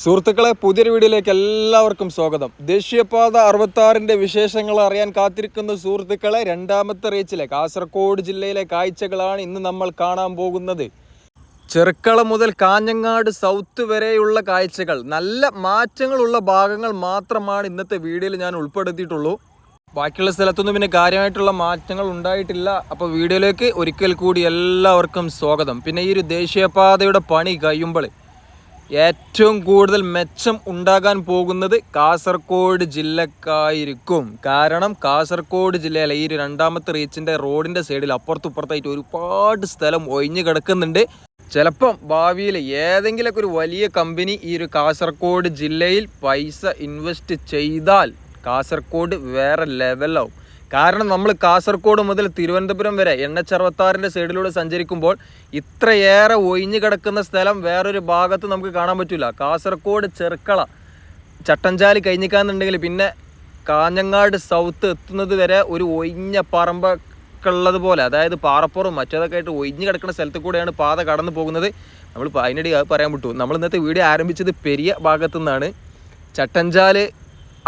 സുഹൃത്തുക്കളെ പുതിയൊരു വീഡിയോയിലേക്ക് എല്ലാവർക്കും സ്വാഗതം. ദേശീയപാത അറുപത്താറിന്റെ വിശേഷങ്ങൾ അറിയാൻ കാത്തിരിക്കുന്ന സുഹൃത്തുക്കളെ രണ്ടാമത്തെ റീച്ചിലെ കാസർഗോഡ് ജില്ലയിലെ കാഴ്ചകളാണ് ഇന്ന് നമ്മൾ കാണാൻ പോകുന്നത്. ചെറുക്കള മുതൽ കാഞ്ഞങ്ങാട് സൗത്ത് വരെയുള്ള കാഴ്ചകൾ. നല്ല മാറ്റങ്ങളുള്ള ഭാഗങ്ങൾ മാത്രമാണ് ഇന്നത്തെ വീഡിയോയിൽ ഞാൻ ഉൾപ്പെടുത്തിയിട്ടുള്ളൂ. ബാക്കിയുള്ള സ്ഥലത്തൊന്നും പിന്നെ കാര്യമായിട്ടുള്ള മാറ്റങ്ങൾ ഉണ്ടായിട്ടില്ല. അപ്പോൾ വീഡിയോയിലേക്ക് ഒരിക്കൽ കൂടി എല്ലാവർക്കും സ്വാഗതം. പിന്നെ ഈ ഒരു ദേശീയപാതയുടെ പണി കഴിയുമ്പോൾ ഏറ്റവും കൂടുതൽ മെച്ചം ഉണ്ടാകാൻ പോകുന്നത് കാസർഗോഡ് ജില്ലക്കായിരിക്കും. കാരണം കാസർഗോഡ് ജില്ലയിലെ ഈ ഒരു രണ്ടാമത്തെ റീച്ചിന്റെ റോഡിന്റെ സൈഡിൽ അപ്പുറത്തുപ്പുറത്തായിട്ട് ഒരുപാട് സ്ഥലം ഒഴിഞ്ഞു കിടക്കുന്നുണ്ട്. ചിലപ്പം ഭാവിയിൽ ഏതെങ്കിലുമൊക്കെ ഒരു വലിയ കമ്പനി ഈ ഒരു കാസർഗോഡ് ജില്ലയിൽ പൈസ ഇൻവെസ്റ്റ് ചെയ്താൽ കാസർഗോഡ് വേറെ ലെവലാവും കാരണം നമ്മൾ കാസർഗോഡ് മുതൽ തിരുവനന്തപുരം വരെ എൻ എച്ച് സൈഡിലൂടെ സഞ്ചരിക്കുമ്പോൾ ഇത്രയേറെ ഒഴിഞ്ഞു കിടക്കുന്ന സ്ഥലം വേറൊരു ഭാഗത്ത് നമുക്ക് കാണാൻ പറ്റില്ല. കാസർഗോഡ് ചെറുക്കള ചട്ടഞ്ചാലി കഴിഞ്ഞിക്കാന്നുണ്ടെങ്കിൽ പിന്നെ കാഞ്ഞങ്ങാട് സൗത്ത് എത്തുന്നത് വരെ ഒരു ഒഴിഞ്ഞ പറമ്പൊക്കെയുള്ളത് പോലെ അതായത് പാറപ്പുറം മറ്റേതൊക്കെ ആയിട്ട് ഒഴിഞ്ഞു കിടക്കുന്ന സ്ഥലത്ത് കൂടെയാണ് പാത കടന്നു പോകുന്നത്. നമ്മൾ അതിനിടെ അത് പറയാൻ വിട്ടു. നമ്മൾ ഇന്നത്തെ വീഡിയോ ആരംഭിച്ചത് പെരിയ ഭാഗത്തു നിന്നാണ് ചട്ടഞ്ചാൽ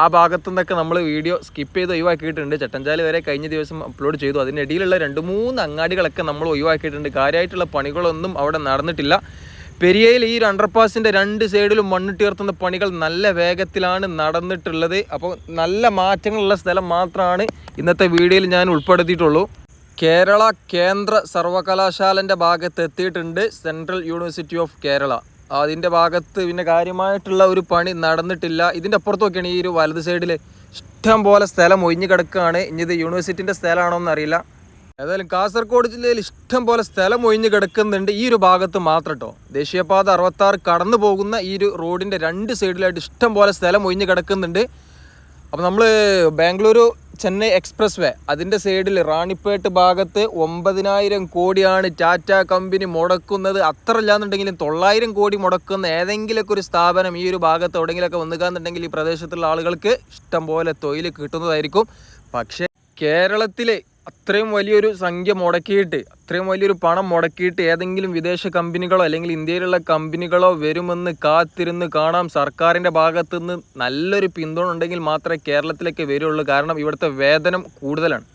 ആ ഭാഗത്തു നിന്നൊക്കെ നമ്മൾ വീഡിയോ സ്കിപ്പ് ചെയ്ത് ഒഴിവാക്കിയിട്ടുണ്ട്. ചട്ടഞ്ചാൽ വരെ കഴിഞ്ഞ ദിവസം അപ്ലോഡ് ചെയ്തു. അതിനിടയിലുള്ള രണ്ട് മൂന്ന് അങ്ങാടികളൊക്കെ നമ്മൾ ഒഴിവാക്കിയിട്ടുണ്ട്. കാര്യമായിട്ടുള്ള പണികളൊന്നും അവിടെ നടന്നിട്ടില്ല. പെരിയയിൽ ഈ ഒരു അണ്ടർപാസിന്റെ രണ്ട് സൈഡിലും മണ്ണിട്ടുയർത്തുന്ന പണികൾ നല്ല വേഗത്തിലാണ് നടന്നിട്ടുള്ളത്. അപ്പോൾ നല്ല മാറ്റങ്ങളുള്ള സ്ഥലം മാത്രമാണ് ഇന്നത്തെ വീഡിയോയിൽ ഞാൻ ഉൾപ്പെടുത്തിയിട്ടുള്ളൂ. കേരള കേന്ദ്ര സർവകലാശാലന്റെ ഭാഗത്ത് എത്തിയിട്ടുണ്ട് സെൻട്രൽ യൂണിവേഴ്സിറ്റി ഓഫ് കേരള. അതിന്റെ ഭാഗത്ത് പിന്നെ കാര്യമായിട്ടുള്ള ഒരു പണി നടന്നിട്ടില്ല. ഇതിന്റെ അപ്പുറത്തൊക്കെയാണ് ഈ ഒരു വലത് സൈഡിൽ ഇഷ്ടം പോലെ സ്ഥലം ഒഴിഞ്ഞു കിടക്കുകയാണ് ഇനി ഇത് യൂണിവേഴ്സിറ്റിന്റെ സ്ഥലമാണോ എന്നറിയില്ല ഏതായാലും കാസർഗോഡ് ജില്ലയിൽ ഇഷ്ടം പോലെ സ്ഥലം ഒഴിഞ്ഞു കിടക്കുന്നുണ്ട് ഈ ഒരു ഭാഗത്ത് മാത്രം കേട്ടോ ദേശീയപാത അറുപത്താറ് കടന്നു പോകുന്ന ഈ ഒരു റോഡിന്റെ രണ്ട് സൈഡിലായിട്ട് ഇഷ്ടം പോലെ സ്ഥലം ഒഴിഞ്ഞു കിടക്കുന്നുണ്ട്. അപ്പോൾ നമ്മൾ ബാംഗ്ലൂരു ചെന്നൈ എക്സ്പ്രസ് വേ അതിന്റെ സൈഡിൽ റാണിപ്പേട്ട് ഭാഗത്ത് ഒമ്പതിനായിരം കോടിയാണ് ടാറ്റ കമ്പനി മുടക്കുന്നത്. അത്ര ഇല്ലാന്നുണ്ടെങ്കിലും തൊള്ളായിരം കോടി മുടക്കുന്ന ഏതെങ്കിലുമൊക്കെ ഒരു സ്ഥാപനം ഈ ഒരു ഭാഗത്ത് എവിടെയെങ്കിലുമൊക്കെ വന്നുകാന്നുണ്ടെങ്കിൽ ഈ പ്രദേശത്തുള്ള ആളുകൾക്ക് ഇഷ്ടം പോലെ തൊഴിൽ കിട്ടുന്നതായിരിക്കും. പക്ഷേ കേരളത്തിലെ അത്രയും വലിയൊരു സംഖ്യ മുടക്കിയിട്ട് അത്രയും വലിയൊരു പണം മുടക്കിയിട്ട് ഏതെങ്കിലും വിദേശ കമ്പനികളോ അല്ലെങ്കിൽ ഇന്ത്യയിലുള്ള കമ്പനികളോ വരുമെന്ന് കാത്തിരുന്ന് കാണാം. സർക്കാരിന്റെ ഭാഗത്തു നിന്ന് നല്ലൊരു പിന്തുണ ഉണ്ടെങ്കിൽ മാത്രമേ കേരളത്തിലേക്ക് വരുള്ളൂ. കാരണം ഇവിടുത്തെ വേതനം കൂടുതലാണ്.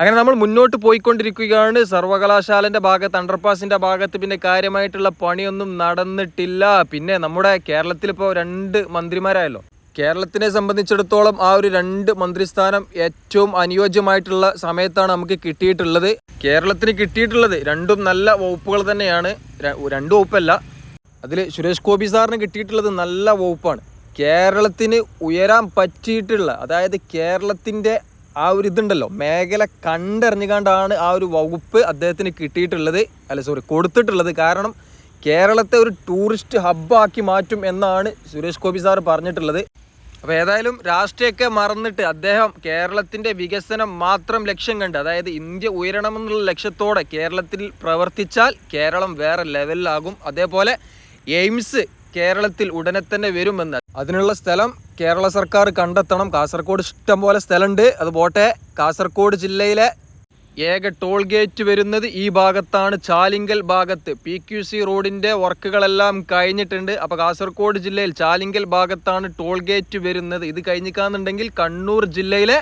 അങ്ങനെ നമ്മൾ മുന്നോട്ട് പോയിക്കൊണ്ടിരിക്കുകയാണ്. സർവകലാശാലന്റെ ഭാഗത്ത് അണ്ടർപാസിന്റെ ഭാഗത്ത് പിന്നെ കാര്യമായിട്ടുള്ള പണിയൊന്നും നടന്നിട്ടില്ല. പിന്നെ നമ്മുടെ കേരളത്തിലിപ്പോൾ രണ്ട് മന്ത്രിമാരായല്ലോ. കേരളത്തിനെ സംബന്ധിച്ചിടത്തോളം ആ ഒരു രണ്ട് മന്ത്രിസ്ഥാനം ഏറ്റവും അനുയോജ്യമായിട്ടുള്ള സമയത്താണ് നമുക്ക് കിട്ടിയിട്ടുള്ളത്. കേരളത്തിന് കിട്ടിയിട്ടുള്ളത് രണ്ടും നല്ല വകുപ്പുകൾ തന്നെയാണ്. രണ്ട് വകുപ്പല്ല. അതിൽ സുരേഷ് ഗോപി സാറിന് കിട്ടിയിട്ടുള്ളത് നല്ല വകുപ്പാണ്. കേരളത്തിന് ഉയരാൻ പറ്റിയിട്ടുള്ള അതായത് കേരളത്തിന്റെ ആ ഒരു ഇതുണ്ടല്ലോ മേഖല കണ്ടറിഞ്ഞുകൊണ്ടാണ് ആ ഒരു വകുപ്പ് അദ്ദേഹത്തിന് കിട്ടിയിട്ടുള്ളത് അല്ല സോറി കൊടുത്തിട്ടുള്ളത്. കാരണം കേരളത്തെ ഒരു ടൂറിസ്റ്റ് ഹബ്ബാക്കി മാറ്റും എന്നാണ് സുരേഷ് ഗോപി സാർ പറഞ്ഞിട്ടുള്ളത്. അപ്പോൾ ഏതായാലും രാഷ്ട്രീയമൊക്കെ മറന്നിട്ട് അദ്ദേഹം കേരളത്തിന്റെ വികസനം മാത്രം ലക്ഷ്യം കണ്ട് അതായത് ഇന്ത്യ ഉയരണമെന്നുള്ള ലക്ഷ്യത്തോടെ കേരളത്തിൽ പ്രവർത്തിച്ചാൽ കേരളം വേറെ ലെവലിലാകും. അതേപോലെ എയിംസ് കേരളത്തിൽ ഉടനെ തന്നെ വരുമെന്ന്. അതിനുള്ള സ്ഥലം കേരള സർക്കാർ കണ്ടെത്തണം. കാസർഗോഡ് ഇഷ്ടം പോലെ സ്ഥലമുണ്ട്. അത് പോട്ടെ. കാസർഗോഡ് ജില്ലയിലെ ഏക ടോൾ ഗേറ്റ് വരുന്നത് ഈ ഭാഗത്താണ്. ചാലിങ്കൽ ഭാഗത്ത് പി ക്യു സി റോഡിന്റെ വർക്കുകളെല്ലാം കഴിഞ്ഞിട്ടുണ്ട്. അപ്പോൾ കാസർഗോഡ് ജില്ലയിൽ ചാലിങ്കൽ ഭാഗത്താണ് ടോൾ ഗേറ്റ് വരുന്നത്. ഇത് കഴിഞ്ഞിക്കാന്നുണ്ടെങ്കിൽ കണ്ണൂർ ജില്ലയിലെ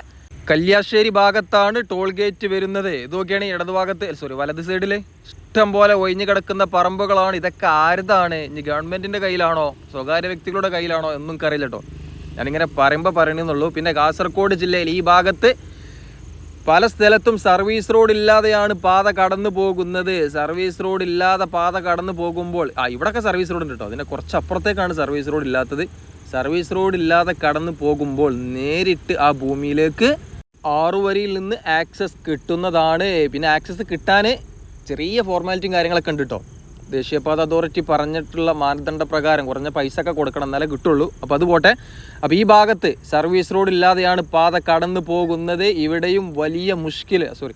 കല്യാശ്ശേരി ഭാഗത്താണ് ടോൾ ഗേറ്റ് വരുന്നത്. ഇതൊക്കെയാണ് ഇടതുഭാഗത്ത് സോറി വലത് സൈഡിൽ ഇഷ്ടം പോലെ ഒഴിഞ്ഞു കിടക്കുന്ന പറമ്പുകളാണ്. ഇതൊക്കെ ആരുതാണ്? ഇനി ഗവൺമെന്റിന്റെ കയ്യിലാണോ? സ്വകാര്യ വ്യക്തികളുടെ കയ്യിലാണോ? എന്നും അറിയില്ല കേട്ടോ ഞാനിങ്ങനെ പറയുമ്പോൾ പറയണമെന്നുള്ളൂ പിന്നെ കാസർഗോഡ് ജില്ലയിൽ ഈ ഭാഗത്ത് പല സ്ഥലത്തും സർവീസ് റോഡ് ഇല്ലാതെയാണ് പാത കടന്നു പോകുന്നത്. സർവീസ് റോഡ് ഇല്ലാതെ പാത കടന്നു പോകുമ്പോൾ ആ ഇവിടൊക്കെ സർവീസ് റോഡ് ഉണ്ട് കേട്ടോ അതിന്റെ കുറച്ച് അപ്പുറത്തേക്കാണ് സർവീസ് റോഡ് ഇല്ലാത്തത്. സർവീസ് റോഡ് ഇല്ലാതെ കടന്നു പോകുമ്പോൾ നേരിട്ട് ആ ഭൂമിയിലേക്ക് ആറു വരിയിൽ നിന്ന് ആക്സസ് കിട്ടുന്നതാണ്. പിന്നെ ആക്സസ് കിട്ടാൻ ചെറിയ ഫോർമാലിറ്റിയും കാര്യങ്ങളൊക്കെ ഉണ്ട് കേട്ടോ ദേശീയപാത അതോറിറ്റി പറഞ്ഞിട്ടുള്ള മാനദണ്ഡ പ്രകാരം കുറഞ്ഞ പൈസ ഒക്കെ കൊടുക്കണം എന്നാലേ കിട്ടുള്ളൂ. അപ്പോൾ അത് പോട്ടെ. അപ്പോൾ ഈ ഭാഗത്ത് സർവീസ് റോഡ് ഇല്ലാതെയാണ് പാത കടന്നു പോകുന്നത്. ഇവിടെയും വലിയ മുഷ്കിൽ സോറി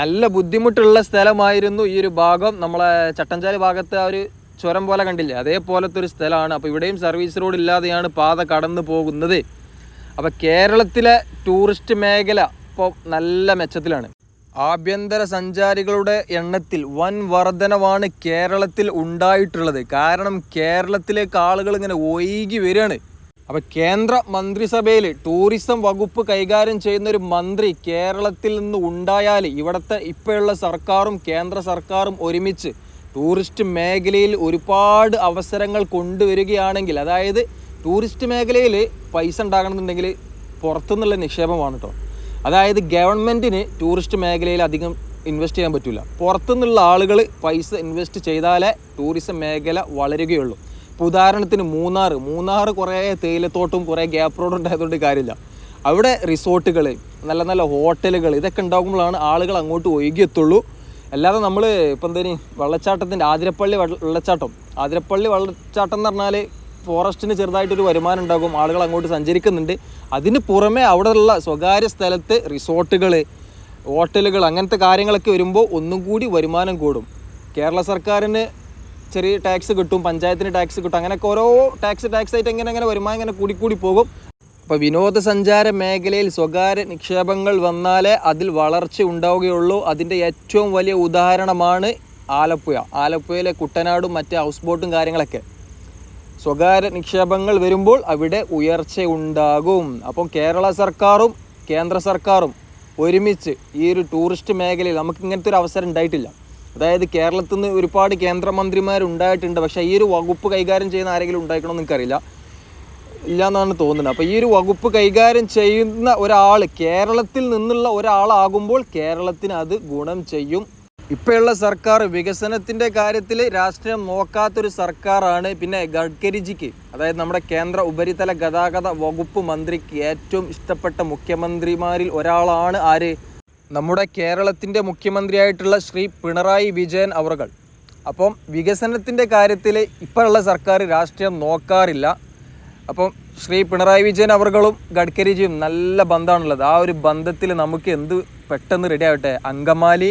നല്ല ബുദ്ധിമുട്ടുള്ള സ്ഥലമായിരുന്നു ഈ ഒരു ഭാഗം. നമ്മളെ ചട്ടഞ്ചാലി ഭാഗത്ത് ആ ഒരു ചുരം പോലെ കണ്ടില്ലേ? അതേപോലത്തെ ഒരു സ്ഥലമാണ്. അപ്പോൾ ഇവിടെയും സർവീസ് റോഡ് ഇല്ലാതെയാണ് പാത കടന്നു പോകുന്നത്. അപ്പോൾ കേരളത്തിലെ ടൂറിസ്റ്റ് മേഖല ഇപ്പോൾ നല്ല മെച്ചത്തിലാണ്. ആഭ്യന്തര സഞ്ചാരികളുടെ എണ്ണത്തിൽ വൻ വർധനവാണ് കേരളത്തിൽ ഉണ്ടായിട്ടുള്ളത്. കാരണം കേരളത്തിലേക്ക് ആളുകൾ ഇങ്ങനെ ഒഴുകി വരികയാണ്. അപ്പോൾ കേന്ദ്ര മന്ത്രിസഭയിൽ ടൂറിസം വകുപ്പ് കൈകാര്യം ചെയ്യുന്ന ഒരു മന്ത്രി കേരളത്തിൽ നിന്ന് ഉണ്ടായാൽ ഇവിടുത്തെ ഇപ്പോഴുള്ള സർക്കാരും കേന്ദ്ര സർക്കാരും ഒരുമിച്ച് ടൂറിസ്റ്റ് മേഖലയിൽ ഒരുപാട് അവസരങ്ങൾ കൊണ്ടുവരികയാണെങ്കിൽ അതായത് ടൂറിസ്റ്റ് മേഖലയിൽ പൈസ ഉണ്ടാകണമെന്നുണ്ടെങ്കിൽ പുറത്തുനിന്നുള്ള നിക്ഷേപമാണ് കേട്ടോ അതായത് ഗവൺമെന്റിന് ടൂറിസ്റ്റ് മേഖലയിൽ അധികം ഇൻവെസ്റ്റ് ചെയ്യാൻ പറ്റില്ല പുറത്തുനിന്നുള്ള ആളുകൾ പൈസ ഇൻവെസ്റ്റ് ചെയ്താലേ ടൂറിസം മേഖല വളരുകയുള്ളൂ. ഇപ്പോൾ ഉദാഹരണത്തിന് മൂന്നാർ മൂന്നാർ കുറേ തേയിലത്തോട്ടും കുറേ ഗ്യാപ്പ് റോഡ് ഉണ്ടായതുകൊണ്ട് കാര്യമില്ല. അവിടെ റിസോർട്ടുകൾ നല്ല നല്ല ഹോട്ടലുകൾ ഇതൊക്കെ ഉണ്ടാകുമ്പോഴാണ് ആളുകൾ അങ്ങോട്ട് ഒഴുകിയെത്തുള്ളൂ. അല്ലാതെ നമ്മൾ ഇപ്പം എന്തേലും വെള്ളച്ചാട്ടത്തിന്റെ ആതിരപ്പള്ളി വെള്ള- വെള്ളച്ചാട്ടം. ആതിരപ്പള്ളി വെള്ളച്ചാട്ടം എന്ന് പറഞ്ഞാൽ ഫോറസ്റ്റിന് ചെറുതായിട്ടൊരു വരുമാനം ഉണ്ടാകും. ആളുകൾ അങ്ങോട്ട് സഞ്ചരിക്കുന്നുണ്ട്. അതിന് പുറമെ അവിടെയുള്ള സ്വകാര്യ സ്ഥലത്ത് റിസോർട്ടുകൾ ഹോട്ടലുകൾ അങ്ങനത്തെ കാര്യങ്ങളൊക്കെ വരുമ്പോൾ ഒന്നും കൂടി വരുമാനം കൂടും. കേരള സർക്കാരിന് ചെറിയ ടാക്സ് കിട്ടും പഞ്ചായത്തിന് ടാക്സ് കിട്ടും. അങ്ങനെയൊക്കെ ഓരോ ടാക്സ് ടാക്സ് ആയിട്ട് എങ്ങനെ അങ്ങനെ വരുമാനം ഇങ്ങനെ കൂടിക്കൂടി കൂടി പോകും. അപ്പോൾ വിനോദസഞ്ചാര മേഖലയിൽ സ്വകാര്യ നിക്ഷേപങ്ങൾ വന്നാലേ അതിൽ വളർച്ച ഉണ്ടാവുകയുള്ളൂ. അതിന്റെ ഏറ്റവും വലിയ ഉദാഹരണമാണ് ആലപ്പുഴ. ആലപ്പുഴയിലെ കുട്ടനാടും മറ്റ് ഹൗസ് ബോട്ടും കാര്യങ്ങളൊക്കെ. സ്വകാര്യ നിക്ഷേപങ്ങൾ വരുമ്പോൾ അവിടെ ഉയർച്ച ഉണ്ടാകും അപ്പം കേരള സർക്കാരും കേന്ദ്ര സർക്കാരും ഒരുമിച്ച് ഈ ഒരു ടൂറിസ്റ്റ് മേഖലയിൽ നമുക്ക് ഇങ്ങനത്തെ ഒരു അവസരം ഉണ്ടായിട്ടില്ല. അതായത് കേരളത്തിൽ നിന്ന് ഒരുപാട് കേന്ദ്രമന്ത്രിമാർ ഉണ്ടായിട്ടുണ്ട് പക്ഷേ ഈ ഒരു വകുപ്പ് കൈകാര്യം ചെയ്യുന്ന ആരെങ്കിലും ഉണ്ടായിക്കണമെന്ന് എനിക്കറിയില്ല. ഇല്ല എന്നാണ് തോന്നുന്നത്. അപ്പോൾ ഈ ഒരു വകുപ്പ് കൈകാര്യം ചെയ്യുന്ന ഒരാൾ കേരളത്തിൽ നിന്നുള്ള ഒരാളാകുമ്പോൾ കേരളത്തിന് അത് ഗുണം ചെയ്യും. ഇപ്പോഴുള്ള സർക്കാർ വികസനത്തിന്റെ കാര്യത്തിൽ രാഷ്ട്രീയം നോക്കാത്തൊരു സർക്കാരാണ് പിന്നെ ഗഡ്കരിജിക്ക്. അതായത് നമ്മുടെ കേന്ദ്ര ഉപരിതല ഗതാഗത വകുപ്പ് മന്ത്രിക്ക് ഏറ്റവും ഇഷ്ടപ്പെട്ട മുഖ്യമന്ത്രിമാരിൽ ഒരാളാണ് ആര്? നമ്മുടെ കേരളത്തിന്റെ മുഖ്യമന്ത്രിയായിട്ടുള്ള ശ്രീ പിണറായി വിജയൻ അവർകൾ അപ്പം വികസനത്തിന്റെ കാര്യത്തിൽ ഇപ്പോഴുള്ള സർക്കാർ രാഷ്ട്രീയം നോക്കാറില്ല. അപ്പം ശ്രീ പിണറായി വിജയൻ അവർകളും ഗഡ്കരിജിയും നല്ല ബന്ധമാണുള്ളത്. ആ ഒരു ബന്ധത്തിൽ നമുക്ക് എന്ത് പെട്ടെന്ന് റെഡി ആവട്ടെ? Angamaly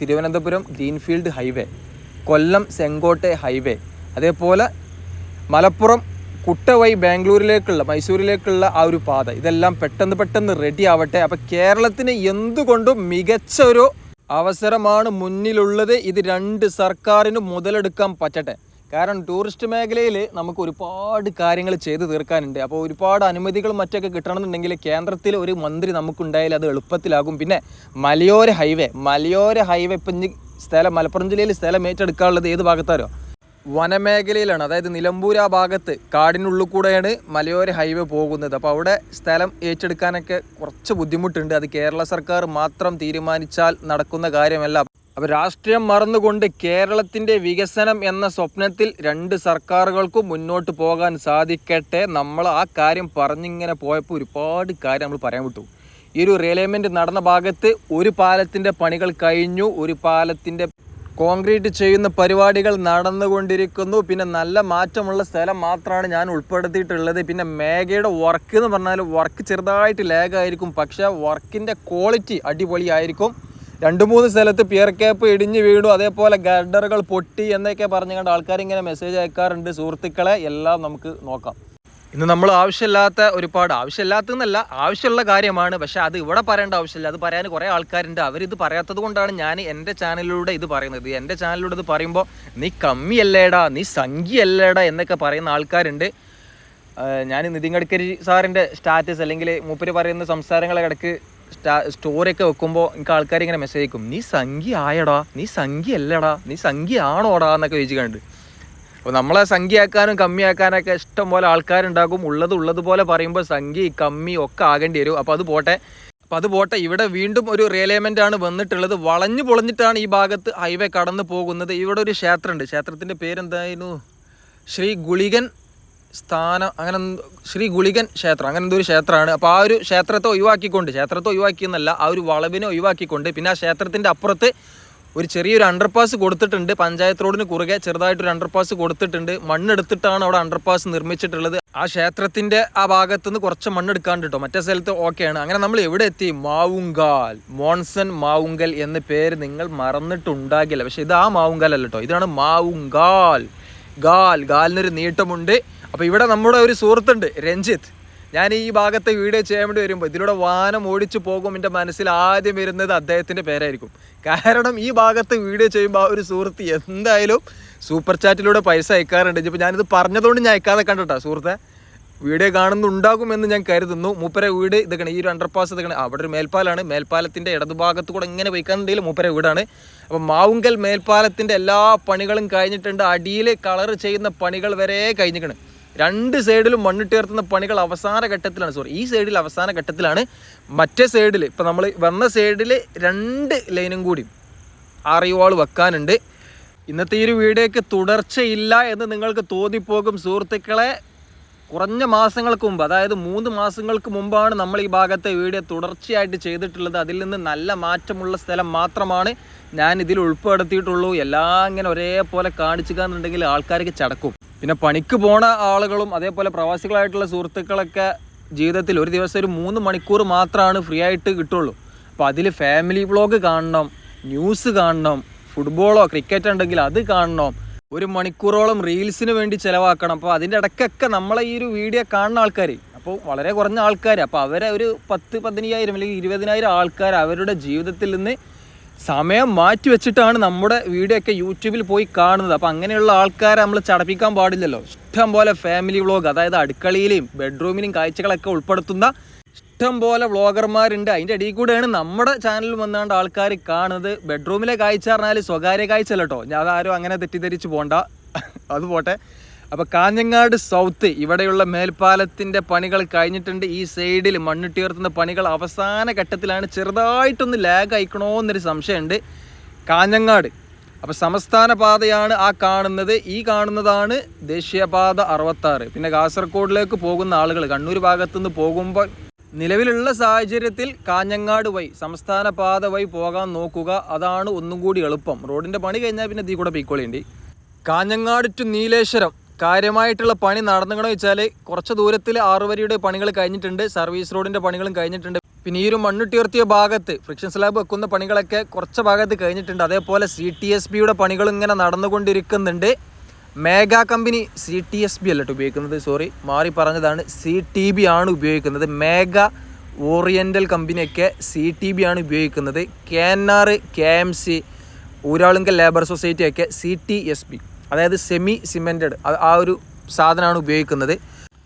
Thiruvananthapuram greenfield highway Kollam Sengottai highway അതേപോലെ മലപ്പുറം കുട്ടവൈ ബാംഗ്ലൂരിലേക്കുള്ള മൈസൂരിലേക്കുള്ള ആ ഒരു പാത. ഇതെല്ലാം പെട്ടെന്ന് പെട്ടെന്ന് റെഡി ആവട്ടെ. അപ്പം കേരളത്തിന് എന്തുകൊണ്ടും മികച്ച ഒരു അവസരമാണ് മുന്നിലുള്ളത്. ഇത് രണ്ട് സർക്കാരിന് മുതലെടുക്കാൻ പറ്റട്ടെ. കാരണം ടൂറിസ്റ്റ് മേഖലയിൽ നമുക്ക് ഒരുപാട് കാര്യങ്ങൾ ചെയ്തു തീർക്കാനുണ്ട്. അപ്പോൾ ഒരുപാട് അനുമതികളും മറ്റൊക്കെ കിട്ടണമെന്നുണ്ടെങ്കിൽ കേന്ദ്രത്തിൽ ഒരു മന്ത്രി നമുക്കുണ്ടായാൽ അത് എളുപ്പത്തിലാകും. പിന്നെ മലയോര ഹൈവേ മലയോര ഹൈവേ ഇപ്പം സ്ഥലം മലപ്പുറം ജില്ലയിൽ സ്ഥലം ഏറ്റെടുക്കാനുള്ളത് ഏത് ഭാഗത്താരോ? വനമേഖലയിലാണ്. അതായത് നിലമ്പൂർ ആ ഭാഗത്ത് കാടിനുള്ളിൽ കൂടെയാണ് മലയോര ഹൈവേ പോകുന്നത്. അപ്പോൾ അവിടെ സ്ഥലം ഏറ്റെടുക്കാനൊക്കെ കുറച്ച് ബുദ്ധിമുട്ടുണ്ട്. അത് കേരള സർക്കാർ മാത്രം തീരുമാനിച്ചാൽ നടക്കുന്ന കാര്യമല്ല. അപ്പോൾ രാഷ്ട്രീയം മറന്നുകൊണ്ട് കേരളത്തിന്റെ വികസനം എന്ന സ്വപ്നത്തിൽ രണ്ട് സർക്കാരുകൾക്കും മുന്നോട്ട് പോകാൻ സാധിക്കട്ടെ നമ്മൾ ആ കാര്യം പറഞ്ഞിങ്ങനെ പോയപ്പോൾ ഒരുപാട് കാര്യം നമ്മൾ പറയാൻ വിട്ടു. ഈ ഒരു റിയലൈൻമെന്റ് നടന്ന ഭാഗത്ത് ഒരു പാലത്തിന്റെ പണികൾ കഴിഞ്ഞു ഒരു പാലത്തിന്റെ കോൺക്രീറ്റ് ചെയ്യുന്ന പരിപാടികൾ നടന്നുകൊണ്ടിരിക്കുന്നു. പിന്നെ നല്ല മാറ്റമുള്ള സ്ഥലം മാത്രമാണ് ഞാൻ ഉൾപ്പെടുത്തിയിട്ടുള്ളത്. പിന്നെ മേഘയുടെ വർക്ക് എന്ന് പറഞ്ഞാൽ വർക്ക് ചെറുതായിട്ട് ലാഗായിരിക്കും പക്ഷേ വർക്കിന്റെ ക്വാളിറ്റി അടിപൊളിയായിരിക്കും. രണ്ട് മൂന്ന് സ്ഥലത്ത് പിയർ ക്യാപ്പ് ഇടിഞ്ഞ് വീണു. അതേപോലെ ഗഡറുകൾ പൊട്ടി എന്നൊക്കെ പറഞ്ഞുകൊണ്ട് ആൾക്കാർ ഇങ്ങനെ മെസ്സേജ് അയക്കാറുണ്ട്. സുഹൃത്തുക്കളെ എല്ലാം നമുക്ക് നോക്കാം. ഇന്ന് നമ്മൾ ആവശ്യമില്ലാത്ത ഒരുപാട് ആവശ്യമില്ലാത്തതെന്നല്ല ആവശ്യമുള്ള കാര്യമാണ്. പക്ഷേ അത് ഇവിടെ പറയേണ്ട ആവശ്യമില്ല. അത് പറയാൻ കുറേ ആൾക്കാരുണ്ട്. അവരിത് പറയാത്തത് കൊണ്ടാണ് ഞാൻ എന്റെ ചാനലിലൂടെ ഇത് പറയുന്നത്. എന്റെ ചാനലിലൂടെ ഇത് പറയുമ്പോൾ നീ കമ്മിയല്ലേടാ നീ സംഖ്യയല്ലേടാ എന്നൊക്കെ പറയുന്ന ആൾക്കാരുണ്ട്. ഞാൻ നിതിൻ ഗഡ്കരി സാറിന്റെ സ്റ്റാറ്റസ് അല്ലെങ്കിൽ മൂപ്പര് പറയുന്ന സംസാരങ്ങളെ ഇടയ്ക്ക് സ്റ്റോറിയൊക്കെ വെക്കുമ്പോൾ എനിക്ക് ആൾക്കാർ ഇങ്ങനെ മെസ്സേജ് അയക്കും നീ സംഖ്യ ആയടാ നീ സംഖ്യ അല്ലടാ നീ സംഖ്യ ആണോടാ എന്നൊക്കെ ചോദിച്ചു കണ്ട് അപ്പോൾ നമ്മളെ സംഖ്യയാക്കാനും കമ്മിയാക്കാനൊക്കെ ഇഷ്ടം പോലെ ആൾക്കാരുണ്ടാകും. ഉള്ളത് ഉള്ളതുപോലെ പറയുമ്പോൾ സംഖ്യ കമ്മി ഒക്കെ ആകേണ്ടി വരും. അപ്പോൾ അത് പോട്ടെ. അപ്പോൾ അത് പോട്ടെ. ഇവിടെ വീണ്ടും ഒരു റിയലൈൻമെന്റ് ആണ് വന്നിട്ടുള്ളത്. വളഞ്ഞു പൊളഞ്ഞിട്ടാണ് ഈ ഭാഗത്ത് ഹൈവേ കടന്നു പോകുന്നത്. ഇവിടെ ഒരു ക്ഷേത്രമുണ്ട് ക്ഷേത്രത്തിന്റെ പേരെന്തായിരുന്നു? ശ്രീ ഗുളികൻ സ്ഥാനം അങ്ങനെ ശ്രീ ഗുളികൻ ക്ഷേത്രം അങ്ങനെ എന്തോ ഒരു ക്ഷേത്രമാണ്. അപ്പോൾ ആ ഒരു ക്ഷേത്രത്തെ ഒഴിവാക്കിക്കൊണ്ട് ക്ഷേത്രത്തെ ഒഴിവാക്കിയെന്നല്ല ആ ഒരു വളവിനെ ഒഴിവാക്കിക്കൊണ്ട് പിന്നെ ആ ക്ഷേത്രത്തിന്റെ അപ്പുറത്ത് ഒരു ചെറിയൊരു അണ്ടർപാസ് കൊടുത്തിട്ടുണ്ട്. പഞ്ചായത്ത് റോഡിന് കുറുകെ ചെറുതായിട്ടൊരു അണ്ടർപാസ് കൊടുത്തിട്ടുണ്ട്. മണ്ണെടുത്തിട്ടാണ് അവിടെ അണ്ടർപാസ് നിർമ്മിച്ചിട്ടുള്ളത്. ആ ക്ഷേത്രത്തിന്റെ ആ ഭാഗത്തുനിന്ന് കുറച്ച് മണ്ണെടുക്കാണ്ട് കേട്ടോ മറ്റേ സ്ഥലത്ത് ഓക്കെയാണ് അങ്ങനെ നമ്മൾ എവിടെ എത്തി? മാവുങ്കാൽ മോൺസൺ മാവുങ്കൽ എന്ന പേര് നിങ്ങൾ മറന്നിട്ടുണ്ടാകില്ല. പക്ഷേ ഇത് ആ മാവുങ്കാൽ അല്ല കേട്ടോ ഇതാണ് മാവുങ്കാൽ. ഗാൽ ഗാലിനൊരു നീട്ടമുണ്ട്. അപ്പോൾ ഇവിടെ നമ്മുടെ ഒരു സുഹൃത്തുണ്ട് രഞ്ജിത്ത്. ഞാൻ ഈ ഭാഗത്തെ വീഡിയോ ചെയ്യാൻ വേണ്ടി വരുമ്പോൾ ഇതിലൂടെ വാനം ഓടിച്ചു പോകും എന്റെ മനസ്സിൽ ആദ്യം വരുന്നത് അദ്ദേഹത്തിന്റെ പേരായിരിക്കും. കാരണം ഈ ഭാഗത്ത് വീഡിയോ ചെയ്യുമ്പോൾ ആ ഒരു സുഹൃത്ത് എന്തായാലും സൂപ്പർ ചാറ്റിലൂടെ പൈസ അയക്കാറുണ്ട്. ഇപ്പോൾ ഞാനിത് പറഞ്ഞതുകൊണ്ട് ഞാൻ അയക്കാതെ കണ്ടിട്ടാ സുഹൃത്തെ. വീഡിയോ കാണുന്നുണ്ടാകുമെന്ന് ഞാൻ കരുതുന്നു. മൂപ്പരെ വീട് ഇതൊക്കെ ഈ ഒരു അണ്ടർപാസ് ഇതൊക്കെ അവിടെ ഒരു മേൽപ്പാലാണ് മേൽപ്പാലത്തിന്റെ ഇടതുഭാഗത്ത് കൂടെ ഇങ്ങനെ വയ്ക്കാനുണ്ടെങ്കിൽ മൂപ്പരെ വീടാണ്. അപ്പോൾ മാവുങ്കൽ മേൽപ്പാലത്തിന്റെ എല്ലാ പണികളും കഴിഞ്ഞിട്ടുണ്ട്. അടിയിൽ കളർ ചെയ്യുന്ന പണികൾ വരെ കഴിഞ്ഞിരിക്കണ്. രണ്ട് സൈഡിലും മണ്ണിട്ട് ഉയർത്തുന്ന പണികൾ അവസാന ഘട്ടത്തിലാണ് സോറി ഈ സൈഡിൽ അവസാന ഘട്ടത്തിലാണ്. മറ്റേ സൈഡിൽ ഇപ്പം നമ്മൾ വന്ന സൈഡിൽ രണ്ട് ലൈനും കൂടി ആറിവാൾ വെക്കാനുണ്ട്. ഇന്നത്തെ ഈ ഒരു വീഡിയോയ്ക്ക് തുടർച്ചയില്ല എന്ന് നിങ്ങൾക്ക് തോന്നിപ്പോകും സുഹൃത്തുക്കളെ. കുറഞ്ഞ മാസങ്ങൾക്ക് മുമ്പ് അതായത് മൂന്ന് മാസങ്ങൾക്ക് മുമ്പാണ് നമ്മൾ ഈ ഭാഗത്തെ വീഡിയോ തുടർച്ചയായിട്ട് ചെയ്തിട്ടുള്ളത്. അതിൽ നിന്ന് നല്ല മാറ്റമുള്ള സ്ഥലം മാത്രമാണ് ഞാൻ ഇതിൽ ഉൾപ്പെടുത്തിയിട്ടുള്ളൂ. എല്ലാം ഇങ്ങനെ ഒരേപോലെ കാണിച്ചു കാണിച്ചുകാന്നുണ്ടെങ്കിൽ ആൾക്കാർക്ക് ചടക്കും. പിന്നെ പണിക്ക് പോണ ആളുകളും അതേപോലെ പ്രവാസികളായിട്ടുള്ള സുഹൃത്തുക്കളൊക്കെ ജീവിതത്തിൽ ഒരു ദിവസം ഒരു മൂന്ന് മണിക്കൂർ മാത്രമാണ് ഫ്രീ ആയിട്ട് കിട്ടുള്ളൂ. അപ്പോൾ അതിൽ ഫാമിലി വ്ളോഗ് കാണണം ന്യൂസ് കാണണം ഫുട്ബോളോ ക്രിക്കറ്റ് ഉണ്ടെങ്കിൽ അത് കാണണം. ഒരു മണിക്കൂറോളം റീൽസിന് വേണ്ടി ചിലവാക്കണം. അപ്പോൾ അതിന്റെ ഇടയ്ക്കൊക്കെ നമ്മളെ ഈ ഒരു വീഡിയോ കാണുന്ന ആൾക്കാർ അപ്പോൾ വളരെ കുറഞ്ഞ ആൾക്കാർ അപ്പോൾ അവരെ ഒരു പത്ത് പതിനയ്യായിരം അല്ലെങ്കിൽ ഇരുപതിനായിരം ആൾക്കാർ അവരുടെ ജീവിതത്തിൽ നിന്ന് സമയം മാറ്റി വെച്ചിട്ടാണ് നമ്മുടെ വീഡിയോ ഒക്കെ യൂട്യൂബിൽ പോയി കാണുന്നത്. അപ്പോൾ അങ്ങനെയുള്ള ആൾക്കാരെ നമ്മൾ ചടപ്പിക്കാൻ പാടില്ലല്ലോ. ഇഷ്ടം പോലെ ഫാമിലി വ്ളോഗ് അതായത് അടുക്കളയിലെയും ബെഡ്റൂമിലെയും കാഴ്ചകളൊക്കെ ഉൾപ്പെടുത്തുന്ന ഇഷ്ടം പോലെ വ്ളോഗർമാരുണ്ട് അതിന്റെ ഇടയിൽ കൂടെയാണ് നമ്മുടെ ചാനലിൽ വന്നാണ്ട് ആൾക്കാർ കാണുന്നത്. ബെഡ്റൂമിലെ കാഴ്ച പറഞ്ഞാൽ സ്വകാര്യ കാഴ്ച അല്ല കേട്ടോ ഞാൻ ആരും അങ്ങനെ തെറ്റിദ്ധരിച്ച് പോണ്ട. അത് പോട്ടെ. അപ്പോൾ കാഞ്ഞങ്ങാട് സൗത്ത് ഇവിടെയുള്ള മേൽപ്പാലത്തിന്റെ പണികൾ കഴിഞ്ഞിട്ടുണ്ട്. ഈ സൈഡിൽ മണ്ണിട്ടുയർത്തുന്ന പണികൾ അവസാന ഘട്ടത്തിലാണ്. ചെറുതായിട്ടൊന്ന് ലാഗ് അയക്കണോ എന്നൊരു സംശയമുണ്ട്. കാഞ്ഞങ്ങാട്. അപ്പോൾ സംസ്ഥാന പാതയാണ് ആ കാണുന്നത്. ഈ കാണുന്നതാണ് ദേശീയപാത അറുപത്താറ്. പിന്നെ കാസർഗോഡിലേക്ക് പോകുന്ന ആളുകൾ കണ്ണൂർ ഭാഗത്തുനിന്ന് പോകുമ്പോൾ നിലവിലുള്ള സാഹചര്യത്തിൽ കാഞ്ഞങ്ങാട് വഴി സംസ്ഥാന പാത വഴി പോകാൻ നോക്കുക. അതാണ് ഒന്നും കൂടി എളുപ്പം. റോഡിന്റെ പണി കഴിഞ്ഞാൽ പിന്നെ തീ കൂടെ പീക്കോളിയുണ്ട് കാഞ്ഞങ്ങാട് ടു നീലേശ്വരം. കാര്യമായിട്ടുള്ള പണി നടന്നുകണോ വെച്ചാൽ കുറച്ച് ദൂരത്തിൽ ആറുവരിയുടെ പണികൾ കഴിഞ്ഞിട്ടുണ്ട്. സർവീസ് റോഡിന്റെ പണികളും കഴിഞ്ഞിട്ടുണ്ട്. പിന്നെ ഈ ഒരു മണ്ണിട്ടുയർത്തിയ ഭാഗത്ത് ഫ്രിക്ഷൻ സ്ലാബ് വെക്കുന്ന പണികളൊക്കെ കുറച്ച് ഭാഗത്ത് കഴിഞ്ഞിട്ടുണ്ട്. അതേപോലെ സി ടി എസ് ബിയുടെ പണികളും ഇങ്ങനെ നടന്നുകൊണ്ടിരിക്കുന്നുണ്ട്. Megha company C T S B അല്ലട്ടോ ഉപയോഗിക്കുന്നത്? സോറി മാറി പറഞ്ഞതാണ്. സി ടി ബി ആണ് ഉപയോഗിക്കുന്നത്. മേഗ ഓറിയന്റൽ കമ്പനിയൊക്കെ സി ടി ബി ആണ് ഉപയോഗിക്കുന്നത്. K N R K M C Uralungal labour സൊസൈറ്റിയൊക്കെ C T S B അതായത് സെമി സിമെന്റഡ് ആ ഒരു സാധനമാണ് ഉപയോഗിക്കുന്നത്.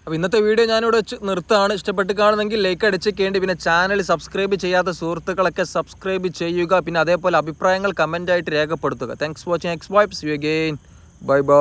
അപ്പോൾ ഇന്നത്തെ വീഡിയോ ഞാനിവിടെ വെച്ച് നിർത്താണ് ഇഷ്ടപ്പെട്ട് കാണുന്നെങ്കിൽ ലൈക്ക് അടിച്ചേക്കേണ്ടി. പിന്നെ ചാനൽ സബ്സ്ക്രൈബ് ചെയ്യാത്ത സുഹൃത്തുക്കളൊക്കെ സബ്സ്ക്രൈബ് ചെയ്യുക. പിന്നെ അതേപോലെ അഭിപ്രായങ്ങൾ കമന്റായിട്ട് രേഖപ്പെടുത്തുക. Thanks watching X wipes you again bye by